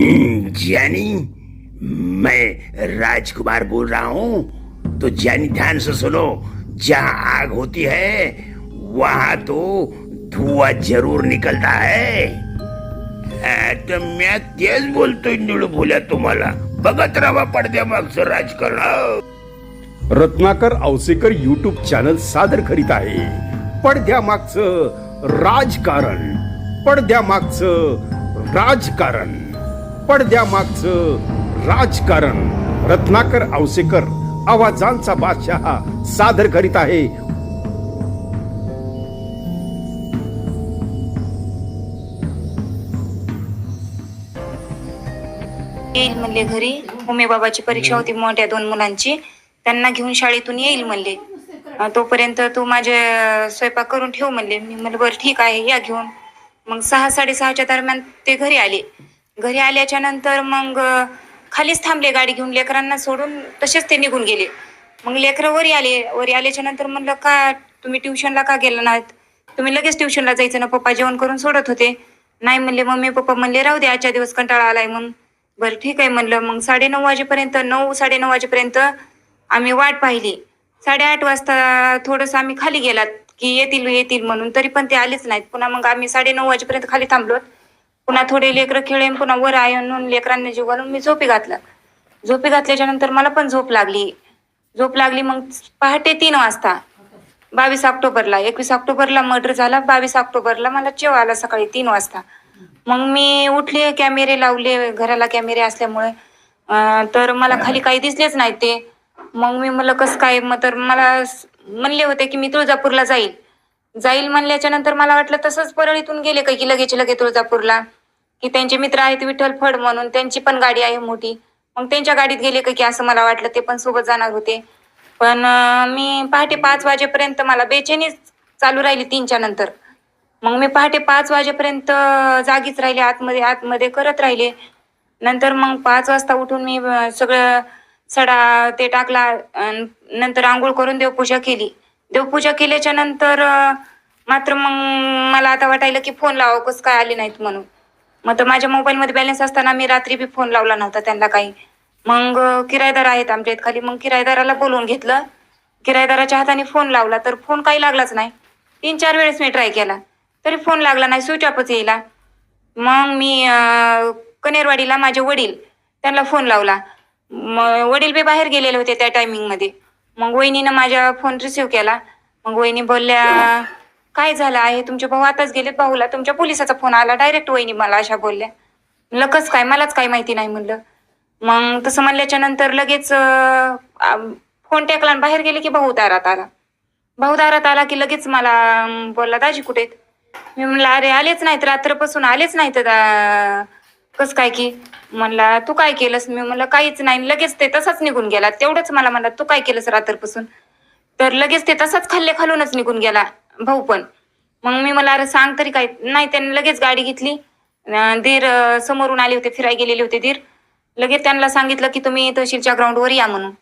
जानी मैं राजकुमार बोल रहा हूँ। तो जानी ध्यान से सुनो जहाँ आग होती है वहां तो धुआं जरूर निकलता है। हा, तर म्या तेच बोलतोय निळू बोल्या तुम्हाला बघत राहा पडद्या मागचं राजकारण। रत्नाकर औसेकर युट्यूब चॅनल सादर करीत आहे। पडद्यामागचं राजकारण। पडद्यामागचं राजकारण। पडद्यामागचं राजकारण. रत्नाकर औसेकर आवाजांचा बादशाह सादर करीत आहे. येईल म्हणले घरी. उमे बाबाची परीक्षा होती मोठ्या दोन मुलांची. त्यांना घेऊन शाळेतून येईल म्हणले. अं, तोपर्यंत तू माझे अं, स्वयंपाक करून ठेव म्हणले. मी म्हणलं बरं ठीक आहे या घेऊन. मग सहा साडेसहाच्या दरम्यान ते घरी आले. घरी आल्याच्यानंतर मग खालीच थांबले गाडी घेऊन लेकरांना सोडून तसेच ते निघून गेले. मग लेकरं वरी आले वरी आल्याच्यानंतर म्हणलं का तुम्ही ट्युशनला का गेला नाहीत? तुम्ही लगेच ट्युशनला जायचं ना पप्पा जेवण करून सोडत होते. नाही म्हणले मम्मी पप्पा म्हणले राहू दे आजच्या दिवस कंटाळा आलाय म्हणून. बरं ठीक आहे म्हणलं मग साडेनऊ वाजेपर्यंत नऊ साडेनऊ वाजेपर्यंत आम्ही वाट पाहिली. साडेआठ वाजता थोडंसं आम्ही खाली गेलात की येतील येतील म्हणून तरी पण ते आलेच नाहीत. पुन्हा मग आम्ही साडेनऊ वाजेपर्यंत खाली थांबलो पुन्हा थोडे लेकरं खेळेन पुन्हा वर आणून लेकरांनी जीव घालून मी झोपी घातला. झोपी घातल्याच्या नंतर मला पण झोप लागली. झोप लागली मग पहाटे तीन वाजता बावीस ऑक्टोबरला एकवीस ऑक्टोबरला मर्डर झाला बावीस ऑक्टोबरला मला जेव आला सकाळी तीन वाजता. मग मी उठले कॅमेरे लावले घराला कॅमेरे असल्यामुळे तर मला खाली काही दिसलेच नाही ते. मग मी म्हणलं कसं काय? मग तर मला म्हणले होते की मी तुळजापूरला जाईल. जाईल म्हणल्याच्या नंतर मला वाटलं तसंच परळीतून गेले काही की लगेच लगे तुळजापूरला. की त्यांचे मित्र आहेत विठ्ठल फड म्हणून त्यांची पण गाडी आहे मोठी. मग त्यांच्या गाडीत गेले का की असं मला वाटलं ते पण सोबत जाणार होते. पण मी पहाटे पाच वाजेपर्यंत मला बेचैनीच चालू राहिली तीनच्या नंतर. मग मी पहाटे पाच वाजेपर्यंत जागीच राहिले आतमध्ये आतमध्ये करत राहिले. नंतर मग पाच वाजता उठून मी सगळं सडा ते टाकला नंतर आंघोळ करून देवपूजा केली. देवपूजा केल्याच्यानंतर मात्र मग मला आता वाटायलं की फोन लावा कसं काय आले नाहीत म्हणून. मग तर माझ्या मोबाईलमध्ये बॅलन्स असताना मी रात्री बी फोन लावला नव्हता त्यांना काही. मग किरायदार आहेत आमच्या इथं खाली. मग किरायदाराला बोलवून घेतलं. किरायदाराच्या हाताने फोन लावला तर फोन काही लागलाच नाही. तीन चार वेळेस मी ट्राय केला. तरी फोन लागला नाही स्विच ऑफच येईला. मग मी कनेरवाडीला माझे वडील त्यांना फोन लावला. मग वडील बी बाहेर गेलेले होते त्या टायमिंगमध्ये मग वहिनीनं माझ्या फोन रिसिव्ह केला. मग वहिनी बोलल्या काय झालं आहे? तुमचे भाऊ आताच गेलेत भाऊला. तुमच्या पोलिसाचा फोन आला. डायरेक्ट वहिनी मला अशा बोलल्या. लकच काय? मलाच काय माहिती नाही म्हणलं. मग तसं म्हणल्याच्या नंतर लगेच फोन टेकला आणि बाहेर गेले की भाऊ दारात आला. भाऊ दारात आला की लगेच मला बोलला दाजी कुठे आहेत? मी म्हणलं अरे आलेच नाहीत. रात्रपासून आलेच नाहीत दा- कस काय की? म्हणला तू काय केलंस? मी म्हणलं काहीच नाही. लगेच ते तसाच निघून गेला. तेवढंच मला म्हणला तू काय केलंस रात्रपासून? तर लगेच ते तसाच खाल्ले खालूनच निघून गेला. भाऊ पण. मग मी मला अरे सांग तरी काय. नाही त्यांनी लगेच गाडी घेतली. अं, धीर अं, समोरून आले होते फिराय गेलेले होते धीर. लगेच त्यांना सांगितलं की तुम्ही तहसीलच्या ग्राउंडवर या म्हणून.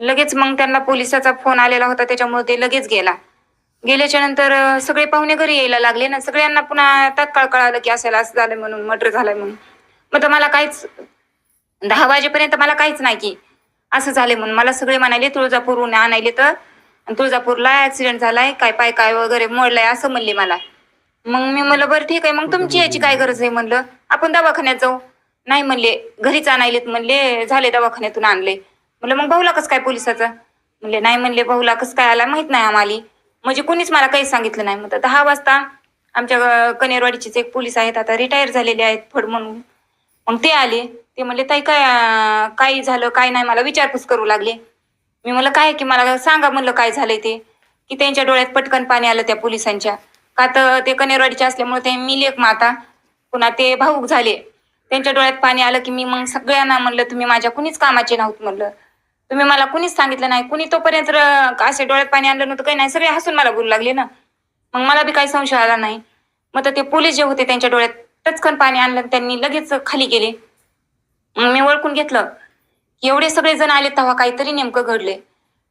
लगेच मग त्यांना पोलिसाचा फोन आलेला होता त्याच्यामुळे ते लगेच गेला. गेल्याच्यानंतर अं, सगळे पाहुणे घरी यायला लागले ना सगळ्यांना पुन्हा तात्काळ कळालं की असायला असं झालं म्हणून मर्डर झालाय म्हणून. मग तर मला काहीच दहा वाजेपर्यंत मला काहीच नाही की असं झाले म्हणून. मला सगळे म्हणाले तुळजापूरहून आणायले तर आणि तुळजापूरला ऍक्सिडेंट झालाय काय पाय काय वगैरे मोडलाय असं म्हणले मला. मग मी म्हणलं बरं ठीक आहे मग तुमची याची काय गरज आहे? म्हणलं आपण दवाखान्यात जाऊ. नाही म्हणले घरीच आणायलेत म्हणले झाले दवाखान्यातून आणले. म्हणलं मग भाऊला कसं काय पोलिसाचं? म्हणले नाही म्हणले भाऊला कसं काय आला माहीत नाही आम्हाला. म्हणजे कुणीच मला काही सांगितलं नाही. म्हणतात दहा वाजता आमच्या कनेरवाडीचेच एक पोलीस आहेत आता रिटायर झालेले आहेत फड म्हणून. मग ते आले. ते म्हणले ताई काय काय झालं काय नाही मला विचारपूस करू लागले. मी म्हणलं काय की मला सांगा म्हणलं काय झालंय ते. की त्यांच्या डोळ्यात पटकन पाणी आलं त्या पोलिसांच्या. का तर ते कनेरवाडीचे असल्यामुळे ते मी लेख माता पुन्हा ते भाऊक झाले. त्यांच्या डोळ्यात पाणी आलं की मी मग सगळ्यांना म्हणलं तुम्ही माझ्या कुणीच कामाचे नव्हत म्हणलं. तुम्ही मला कुणीच सांगितलं नाही. कुणी तोपर्यंत असे डोळ्यात पाणी आणलं नव्हतं काही नाही. सगळे हसून मला बोलू लागले ना. मग मला बी काही संशय आला नाही. मग तर ते पोलीस जे होते त्यांच्या डोळ्यात टचकन पाणी आणलं त्यांनी लगेच खाली गेले. मग मी ओळखून घेतलं. एवढे सगळे जण आले तेव्हा काहीतरी नेमकं घडले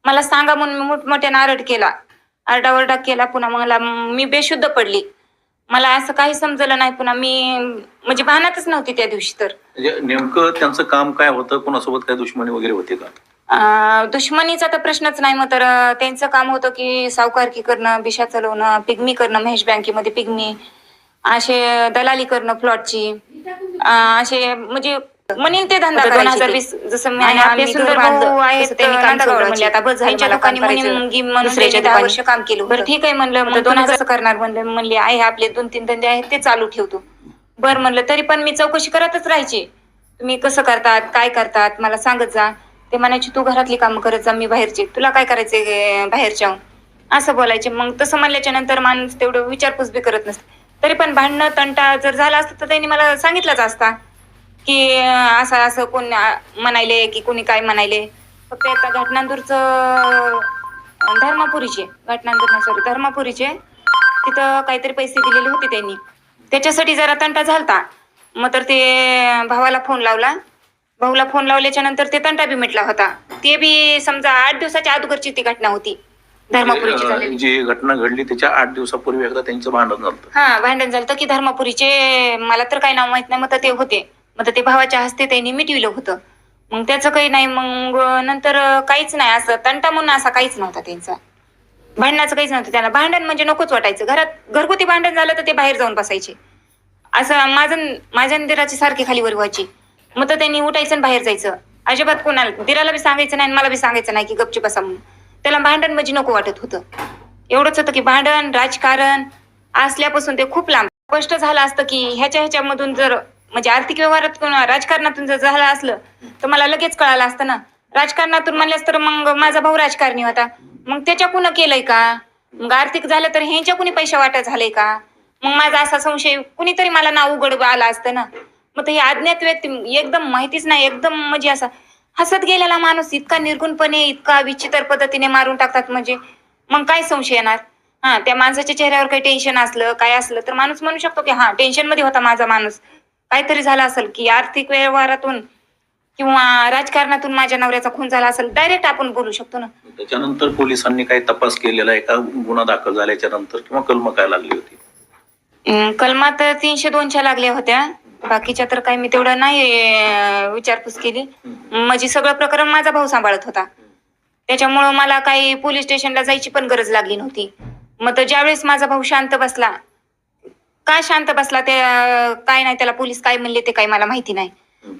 मला सांगा म्हणून मी मोठमोठ्यानं आरड केला. आरडाओरडा केला पुन्हा मला मी बेशुद्ध पडली. मला असं काही समजलं नाही पुन्हा मी म्हणजे भानातच नव्हती त्या दिवशी तर. म्हणजे नेमकं त्यांचं काम काय होतं? कोणासोबत काय दुश्मनी वगैरे होती का? अं, दुश्मनीचा तर प्रश्नच नाही मग तर अं, त्यांचं काम होतं की सावकारकी करणं बिशा चालवणं पिगमी करणं महेश बँकेमध्ये पिगमी असे दलाली करणं प्लॉटची असे म्हणजे म्हणेन ते धंदा दोन हजार वीस जसं मी आणि आपले सुंदर आहेत नांदगावला म्हणले आता बस दुकानी म्हणून त्यांनी दहा वर्ष काम केलं बरं ठीक आहे म्हणलं मग दोन हजार करणार म्हणलं? म्हणले आहे आपले दोन तीन धंदे आहेत ते चालू ठेवतो बरं म्हणलं तरी पण मी चौकशी करतच राहायची. तुम्ही कसं करतात काय करतात मला सांगत जा. ते म्हणायचे तू घरातली कामं करत जा मी बाहेरचे. तुला काय करायचे बाहेरच्या? असं बोलायचे. मग तसं म्हणल्याच्या नंतर माणूस तेवढं विचारपूस बी करत नसते. तरी पण भांडणं तंटा जर झाला असतं तर त्यांनी मला सांगितलंच असता. की असं असं कोण म्हणायले की कोणी काय म्हणायले. फक्त एका घटनांदूरचं धर्मापुरीचे घटनांदूर सॉरी धर्मापुरीचे. तिथं काहीतरी पैसे दिलेले होते त्यांनी. त्याच्यासाठी जरा तंटा झालता. मग तर ते भावाला फोन लावला. भाऊला फोन लावल्याच्या नंतर ते तंटा बी मिटला होता. ते बी समजा आठ दिवसाच्या अगोदरची ती घटना होती. धर्मापुरीची झालेली. अं, जी घटना घडली त्याच्या आठ दिवसापूर्वी एकदा त्यांचं भांडण झालं हा भांडण झालं की धर्मापुरीचे मला तर काही नाव माहीत नाही मग ते होते. मग ते भावाच्या हस्ते त्यांनी मिटविलं होतं. मग त्याचं काही नाही मग नंतर काहीच नाही. असं तंटा म्हणून असा काहीच नव्हता त्यांचा. भांडणाचं काहीच नव्हतं त्यांना. भांडण म्हणजे नकोच वाटायचं. घरात घरगुती भांडण झालं तर ते बाहेर जाऊन बसायचे. असं माझं माझ्या दिराची सारखी खाली वर व्हायची मग तर त्यांनी उठायचं आणि बाहेर जायचं. अजिबात कोणाला दिराला बी सांगायचं नाही आणि मला बी सांगायचं नाही की गपची बसा म्हणून. त्याला भांडण म्हणजे नको वाटत होतं. एवढंच होतं की भांडण राजकारण असल्यापासून ते खूप लांब. स्पष्ट झालं असतं की ह्याच्या ह्याच्यामधून जर म्हणजे आर्थिक व्यवहारात राजकारणातून जर झालं असलं तर मला लगेच कळालं असतं ना. राजकारणातून म्हणल्यास तर मग माझा भाऊ राजकारणी होता. मग त्याच्या कुणं केलंय का? मग आर्थिक झालं तर ह्यांच्या कुणी पैसा वाटत झालंय का? मग माझा असा संशय कुणीतरी मला नाव उघड आला असतं ना. मग हे अज्ञात व्यक्ती एकदम माहितीच नाही एकदम म्हणजे असा हसत गेलेला माणूस इतका निर्गुणपणे इतका विचित्र पद्धतीने मारून टाकतात म्हणजे. मग काय संशय येणार? हा त्या माणसाच्या चेहऱ्यावर काही टेन्शन असलं काय असलं तर माणूस म्हणू शकतो की हा टेन्शनमध्ये होता माझा माणूस. काहीतरी झालं असेल की आर्थिक व्यवहारातून किंवा राजकारणातून माझ्या नवऱ्याचा खून झाला असेल डायरेक्ट आपण बोलू शकतो ना. त्याच्यानंतर पोलिसांनी काही तपास केलेला आहे का? गुन्हा दाखल झाल्याच्यानंतर किंवा कलम काय लागली होती? अं, कलमा तर तीनशे दोनच्या लागल्या होत्या. बाकीच्या तर काही मी तेवढं नाही अं, विचारपूस केली. म्हणजे सगळं प्रकरण माझा भाऊ सांभाळत होता. त्याच्यामुळं मला काही पोलीस स्टेशनला जायची पण गरज लागली नव्हती. मग तर ज्यावेळेस माझा भाऊ शांत बसला का शांत बसला ते अं, काय नाही त्याला पोलीस काय म्हणले ते काही मला माहिती नाही.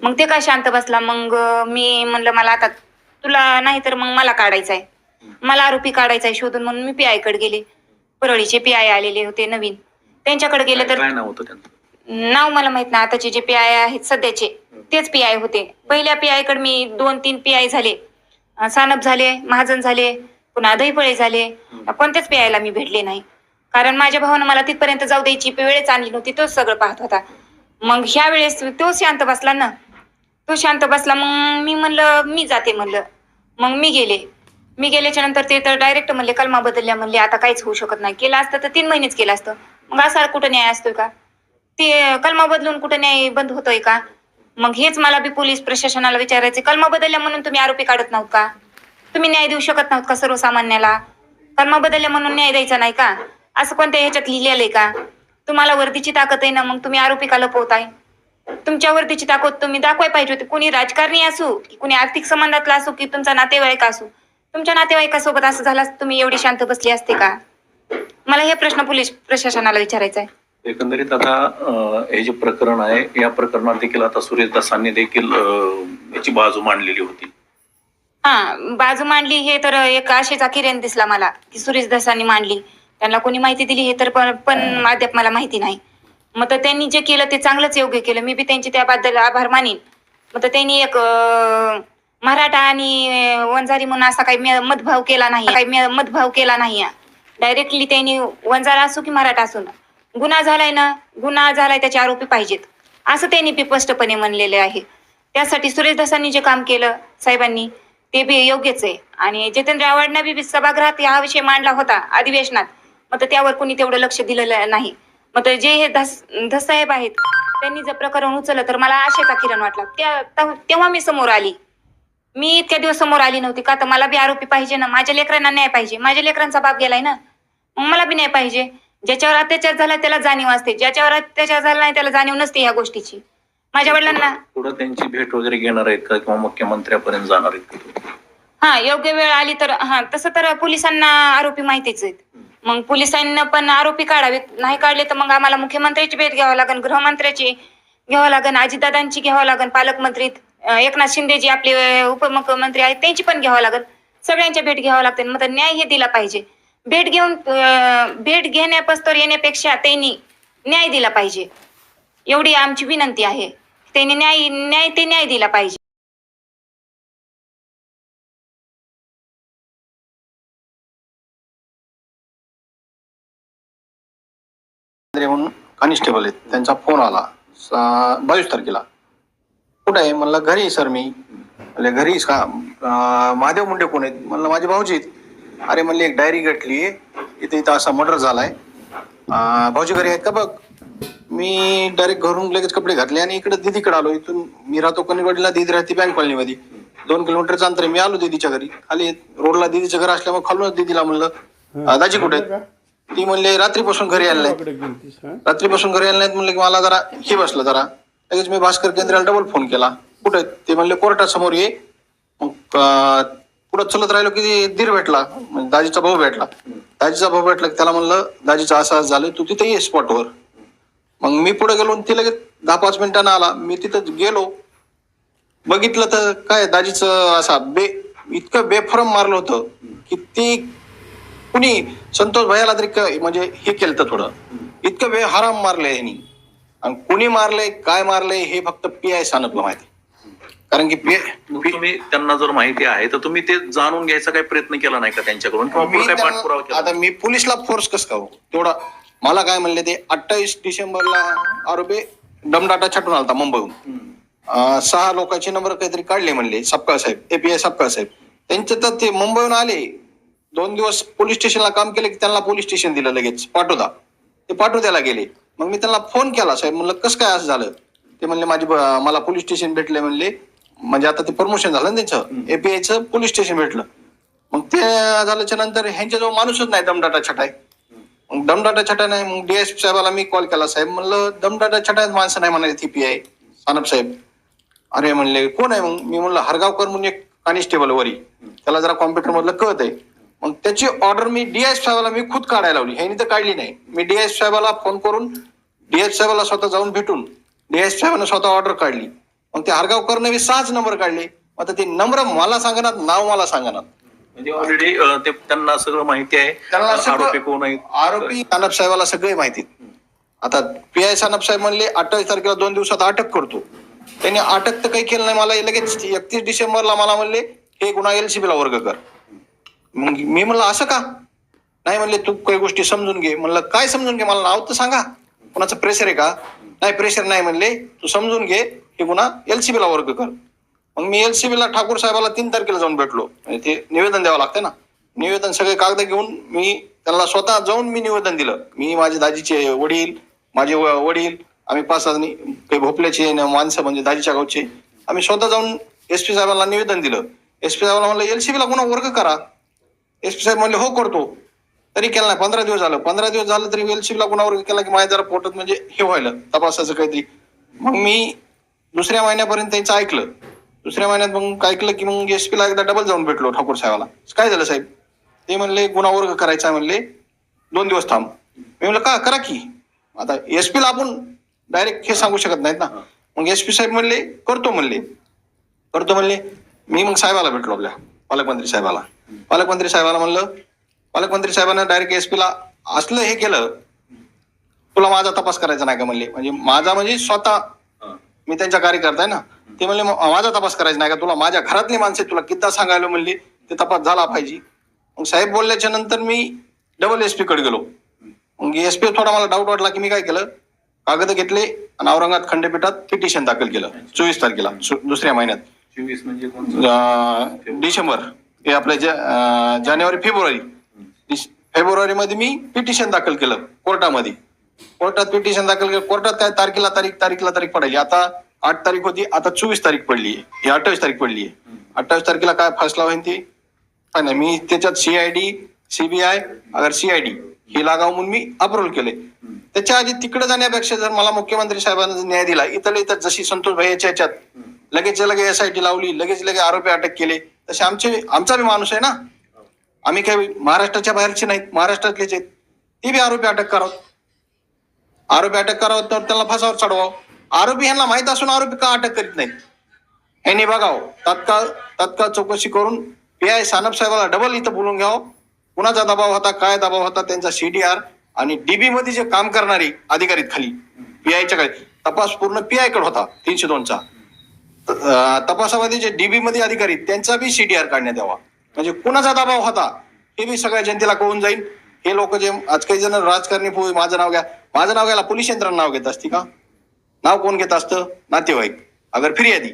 मग ते का शांत बसला? मग अं, मी म्हणलं मला आता तुला नाही तर मग मला काढायचं आहे मला आरोपी काढायचा आहे शोधून म्हणून मी पी कडे गेले. परळीचे पी आय आलेले होते नवीन. त्यांच्याकडे गेले तर काय नाव होतं त्यांचं? नाव मला माहीत नाही. आताचे जे पी आय आहेत सध्याचे तेच पी आय होते. पहिल्या पी आयकडे मी दोन तीन पी आय झाले. अं, सानप झाले महाजन झाले पुन्हा दहीफळे झाले. कोणत्याच पी आयला मी भेटले नाही. कारण माझ्या भावानं मला तिथपर्यंत जाऊ द्यायची वेळेच आणली नव्हती तोच सगळं पाहत होता. मग ह्या वेळेस तो शांत बसला ना तो शांत बसला मग मी म्हणलं मी जाते म्हणलं. मग मी गेले. मी गेल्याच्यानंतर ते तर डायरेक्ट म्हणले कलमा बदलल्या म्हणले आता काहीच होऊ शकत नाही. केलं असतं तर तीन महिनेच केलं असतं. मग असा कुठं न्याय असतोय का? ते कलमा बदलून कुठं न्याय बंद होतोय का? मग हेच मला बी पोलीस प्रशासनाला विचारायचे कलमा बदलल्या म्हणून तुम्ही आरोपी काढत नव्हत का? तुम्ही न्याय देऊ शकत नव्हत का सर्वसामान्याला? कलमा बदलल्या म्हणून न्याय द्यायचा नाही का? असं कोणत्या ह्याच्यात लिहिलेलं आहे का? तुम्हाला वर्दीची ताकद आहे ना मग तुम्ही आरोपी का लपवताय तुमच्या वर्दीची ताकद तुम्ही दाखवाय पाहिजे होती. कुणी राजकारणी असू की कुणी आर्थिक संबंधातला असू की तुमचा नातेवाईक असू. तुमच्या नातेवाईकासोबत असं झालं तुम्ही एवढी शांत बसली असते का? मला हे प्रश्न पोलीस प्रशासनाला विचारायचा आहे. एकंदरीत आता हे जे प्रकरण आहे या प्रकरणात देखील आता सुरेश दासांनी देखील याची बाजू मांडलेली होती. हा बाजू मांडली हे तर एक आशेचा किरण दिसला मला की सुरेश दासांनी मांडली. त्यांना कोणी माहिती दिली हे तर पण पण अद्याप मला माहिती नाही. मग तर त्यांनी जे केलं ते चांगलंच योग्य केलं. मी बी त्यांचे त्याबद्दल आभार मानीन. मग तर त्यांनी एक मराठा आणि वंजारी म्हणून असा काही मतभाव केला नाही. काही मतभाव केला नाही. डायरेक्टली त्यांनी वंजारा असो की मराठा असो गुन्हा झालाय ना गुन्हा झालाय त्याचे आरोपी पाहिजेत. असं त्यांनी बी स्पष्टपणे म्हणलेले आहे. त्यासाठी सुरेश दासांनी जे काम केलं साहेबांनी ते बी योग्यच आहे. आणि जितेंद्र आव्हाडनं बी सभागृहात हा विषय मांडला होता अधिवेशनात. मग तर त्यावर कुणी तेवढं लक्ष दिलेलं नाही. मग तर जे हे धस धसाहेब आहेत त्यांनी जर प्रकरण उचललं तर मला आशेचा किरण वाटला. त्या तेव्हा- मी समोर आली. मी इतक्या दिवस समोर आली नव्हती का? तर मला बी आरोपी पाहिजे ना. माझ्या लेकरांना न्याय पाहिजे. माझ्या लेकरांचा बाप गेलाय ना. मग मला बी न्याय पाहिजे. ज्याच्यावर अत्याचार झाला त्याला जाणीव असते. ज्याच्यावर अत्याचार झाला नाही त्याला जाणीव नसते ह्या गोष्टीची. माझ्या वडिलांना पुढे त्यांची भेट वगैरे घेणार आहेत का? किंवा मुख्यमंत्र्यापर्यंत जाणार आहेत? हा योग्य वेळ आली तर हा तसं तर पोलिसांना आरोपी माहितीच आहेत. मग पोलिसांना पण आरोपी काढावेत नाही काढले तर मग आम्हाला मुख्यमंत्र्याची भेट घ्यावं लागेल गृहमंत्र्याची घ्यावं लागेल अजितदादांची घ्यावं लागेल पालकमंत्री एकनाथ शिंदे जी आपले उपमुख्यमंत्री आहेत त्यांची पण घ्यावं लागेल सगळ्यांच्या भेट घ्यावं लागते मग न्याय हे दिला पाहिजे. भेट घेऊन भेट घेण्यापस्तोर येण्यापेक्षा त्यांनी न्याय दिला पाहिजे. एवढी आमची विनंती आहे. त्यांनी न्याय न्याय ते न्याय दिला पाहिजे. म्हणून कॉन्स्टेबल आहेत. त्यांचा फोन आला. बावीस तारखेला. कुठं आहे? म्हणलं घरी सर मी. म्हणजे घरी का? महादेव मुंडे कोण आहेत? म्हणलं माझे भाऊजी आहेत. अरे म्हणले एक डायरी घटली इथे इथं असा मर्डर झालाय. भाऊजी घरी आहेत का बघ? मी डायरेक्ट घरून लगेच कपडे घातले आणि इकडे दिदीकडे आलो. इथून मी राहतो कनिगडला दिदी राहते बँक कॉलनीमध्ये दोन किलोमीटरचं अंतर मी आलो दिदीच्या घरी. खाली रोडला दिदीचं घर असल्यामुळे खालूनच दिदीला म्हणलं. दाजी कुठे आहेत? ती म्हणले रात्रीपासून घरी आले नाही रात्रीपासून घरी आले नाहीत म्हणलं की मला जरा हे बसलं जरा. लगेच मी भास्कर केंद्राला डबल फोन केला. कुठे? ते म्हणले कोर्टासमोर ये. पुढं चलत राहिलो की धीर भेटला म्हणजे दाजीचा भाऊ भेटला. दाजीचा भाऊ भेटला की त्याला म्हणलं दाजीचं असं असं झालं तू तिथे ये स्पॉटवर मग मी पुढे गेलो ती लगेच दहा पाच मिनिटांना आला. मी तिथं गेलो. बघितलं तर काय दाजीचं असा बे इतकं बेफरम मारलं होतं की ती कुणी संतोष भैयाला तरी म्हणजे हे केलं तर थोडं. इतकं बे हराम मारलंय यांनी आणि कुणी मारलंय काय मारलंय हे फक्त पी आय सांगितलं माहिती. कारण की तुम्ही त्यांना जर माहिती आहे तर तुम्ही ते जाणून घ्यायचा काही प्रयत्न केला नाही का त्यांच्याकडून? आता मी पोलिसला फोर्स कस का हो? तेवढा मला काय म्हणले ते अठ्ठावीस डिसेंबरला आरोपी डमडाटा छाटून आलता मुंबईहून. सहा लोकांचे नंबर काहीतरी काढले म्हणले सपकाळ साहेब एपीआय सपकाळ साहेब. त्यांचे तर ते मुंबईहून आले. दोन दिवस पोलीस स्टेशनला काम केलं की त्यांना पोलीस स्टेशन दिलं लगेच पाठवता ते पाठवत्याला गेले. मग मी त्यांना फोन केला साहेब म्हणलं कसं काय असं झालं? ते म्हणले माझी मला पोलीस स्टेशन भेटले म्हणले. म्हणजे आता ते प्रमोशन झालं ना त्यांचं एपीआयचं पोलीस स्टेशन भेटलं. मग ते झाल्याच्यानंतर ह्यांच्याजवळ माणूसच नाही दमडाटा छटाय मग दमडाटा छटा नाही मग डीएसपी साहेबाला मी कॉल केला साहेब म्हणलं दमडाटा छटाय माणसं नाही म्हणाले ती पी आय सानप साहेब. अरे म्हणले कोण आहे? मग मी म्हणलं हरगावकर म्हणून एक कॉन्स्टेबल वरी. त्याला जरा कॉम्प्युटर मधलं कळत आहे मग त्याची ऑर्डर मी डीएस साहेबाला मी खुद काढायला लावली. ह्यांनी तर काढली नाही. मी डीएस साहेबाला फोन करून डीएस साहेबाला स्वतः जाऊन भेटून डीएस साहेबांना स्वतः ऑर्डर काढली. मग ते हरगावकरने मी सहाच नंबर काढले. आता ते नंबर मला सांगणार नाव मला सांगणार. म्हणजे ऑलरेडी ते त्यांना सगळं माहिती आहे. त्यांना आरोपी कोण आहेत? आरोपी सानप साहेबाला सगळे माहिती आता पी आय सानप साहेब म्हणले अठ्ठावीस तारखेला दोन दिवसात अटक करतो. त्यांनी अटक तर काही केलं नाही. मला लगेच एकतीस डिसेंबरला मला म्हणले हे गुन्हा एलसीबी ला वर्ग कर. मग मी म्हणलं असं का? नाही म्हणले तू काही गोष्टी समजून घे. म्हणलं काय समजून घे? मला नाव तर सांगा. कुणाचं प्रेशर आहे का? नाही प्रेशर नाही म्हणले. तू समजून घे. हे पुन्हा एलसीबीला वर्ग कर. मग मी एलसीबीला ठाकूर साहेबाला तीन तारखेला जाऊन भेटलो. ते निवेदन द्यावं लागतं ना. निवेदन सगळे कागद घेऊन मी त्यांना स्वतः जाऊन मी निवेदन दिलं. मी माझे दाजीचे वडील माझे वडील आम्ही पाच सहा जणी काही भोपल्याचे माणसं म्हणजे दाजीच्या गावचे आम्ही स्वतः जाऊन एस पी साहेबांना निवेदन दिलं. एस पी साहेबांना म्हणलं एलसीबीला ला वर्ग करा. एस पी साहेब म्हणले हो करतो. तरी केला नाही. पंधरा दिवस झालं. पंधरा दिवस झालं तरी वेलशिपला ला वर्ग केला की माझ्या जरा पोटत म्हणजे हे व्हायलं तपासाचं काहीतरी. मग मी दुसऱ्या महिन्यापर्यंत त्यांचं ऐकलं. दुसऱ्या महिन्यात मग ऐकलं की मग एस पीला एकदा डबल जाऊन भेटलो ठाकूर साहेबाला. काय झालं साहेब? ते म्हणले गुन्हा करायचा म्हणले. दोन दिवस थांब. मी म्हणलं का? करा की. आता एस पीला आपण डायरेक्ट हे सांगू शकत नाहीत ना. मग एस पी साहेब म्हणले करतो म्हणले. करतो म्हणले. मी मग साहेबाला भेटलो आपल्या पालकमंत्री साहेबाला. पालकमंत्री साहेबाला म्हणलं पालकमंत्री साहेबांना डायरेक्ट एस ला असलं हे केलं तुला माझा तपास करायचा नाही का म्हणले. म्हणजे माझा म्हणजे स्वतः मी त्यांच्या कार्यकर्ता आहे ना. ते म्हणले "म- माझा तपास करायचा नाही का? तुला माझ्या घरातली माणसे तुला किद्दा सांगायला म्हणले ते तपास झाला पाहिजे. मग साहेब बोलल्याच्या नंतर मी डबल एस पी कडे गेलो. मग एस पी थोडा मला डाऊट वाटला की मी काय केलं? कागद घेतले आणि औरंगाबाद खंडपीठात पिटिशन दाखल केलं चोवीस तारखेला दुसऱ्या महिन्यात. चोवीस म्हणजे डिसेंबर. हे आपल्या जानेवारी फेब्रुवारी फेब्रुवारी फेब्रुवारीमध्ये मी पिटिशन दाखल केलं कोर्टामध्ये. कोर्टात पिटिशन दाखल केलं. कोर्टात काय तारखेला तारीख तारीखला तारीख पडायची. आता आठ तारीख होती आता चोवीस तारीख पडली ही अठ्ठावीस तारीख पडली आहे. अठ्ठावीस तारखेला काय फैसला होईल ती? काय नाही मी त्याच्यात सीआयडी सीबीआय अगर सीआयडी हे लागाव म्हणून मी अप्रुव्हल केले त्याच्या आधी तिकडे जाण्यापेक्षा जर मला मुख्यमंत्री साहेबांना न्याय दिला इथले इथं जशी संतोष भाईच्या लगेचच्या लगेच आय एसआयटी लावली लगेच लगे आरोपी अटक केले. तसे आमचे आमचा बी माणूस आहे ना. आम्ही काही महाराष्ट्राच्या बाहेरचे नाहीत महाराष्ट्रातलेच आहेत. ते बी आरोपी अटक करावं. आरोपी अटक करावं तर त्याला फासावर चढवावं. आरोपी यांना माहीत असून आरोपी का अटक करीत नाहीत? यांनी बघावं. तात्काळ तात्काळ चौकशी करून पी आय सानप साहेबाला डबल इथं बोलून घ्यावं. कुणाचा दबाव होता काय दबाव होता त्यांचा सीडीआर आणि डीबी मध्ये जे काम करणारे अधिकारी खाली खाली पीआयच्या खाली. तपास पूर्ण पीआयकडे होता तीनशे दोनचा. चा तपासामध्ये जे डीबी मध्ये अधिकारी त्यांचा बी सीडीआर काढण्यात यावा. म्हणजे कुणाचा दबाव होता हे बी सगळ्या जनतेला कळून जाईल. हे लोक जे आज काही जण राजकारणी माझं नाव घ्या. माझं नाव घ्यायला पोलीस यंत्रणा नाव घेत असते का? नाव कोण घेत असतं? नातेवाईक. अगर फिर्यादी.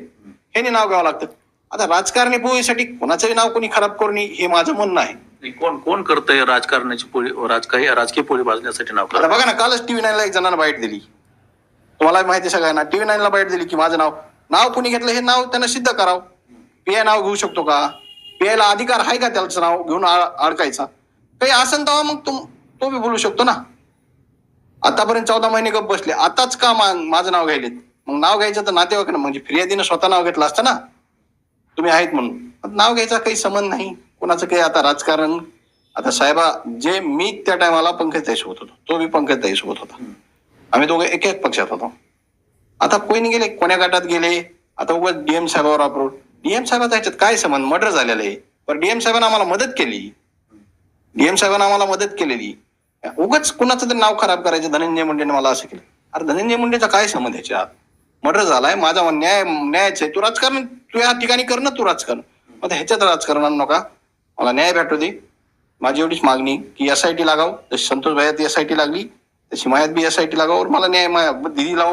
ह्याने नाव घ्यावं लागतं. आता राजकारणी पोहेसाठी कोणाचंही नाव कोणी खराब करू नये हे माझं म्हणणं आहे. कोण कोण करतंय राजकारणाची पोळी राजकीय राजकीय पोळी भाजण्यासाठी नाव बघा ना कालच टीव्ही नाईनला एक जणांना बाईट दिली. तुम्हाला माहिती सगळ्यांना टीव्ही नाईनला बाईट दिली की माझं नाव नाव कुणी घेतलं हे नाव त्यांना सिद्ध करावं. पीआय नाव घेऊ शकतो का? PI अधिकार आहे का त्याचं नाव घेऊन अडकायचा? काही असन तेव्हा मग तुम तो बी बोलू शकतो ना. आतापर्यंत चौदा महिने गप बसले. आताच का माझं नाव घ्यायलेत? मग नाव घ्यायचं तर नातेवाईक ना म्हणजे फिर्यादीनं स्वतः नाव घेतलं असतं ना. तुम्ही आहेत म्हणून. नाव घ्यायचा काही संबंध नाही. कोणाचं काही आता राजकारण. आता साहेबा जे मी त्या टायमाला पंकज सोबत होतो. तो बी पंकज सोबत होता. आम्ही दोघे एक एक पक्षात होतो. आता कोणी गेले? कोण्या गटात गेले? आता उगाच डीएम साहेबावर अप्रोच डीएम साहेबाचा ह्याच्यात काय संबंध? मर्डर झालेलं आहे. पण डीएम साहेबांना आम्हाला मदत केली. डीएम साहेबांना आम्हाला मदत केलेली. उगाच कुणाचं तरी नाव खराब करायचं? धनंजय मुंडेने मला असं केलं. अरे धनंजय मुंडेचा काय संबंध ह्याच्यात मर्डर झालाय. माझा न्याय न्यायाचं आहे. तू राजकारण तू या ठिकाणी कर ना तू राजकारण. मग ह्याच्यात राजकारण आणू नका. मला न्याय भेटू दे. माझी एवढीच मागणी की एस आय टी लागाव. जशी संतोष भायात एस आय टी लागली तशी मायात बी एस आय टी लागाव. मला न्याय माया दिदी लावा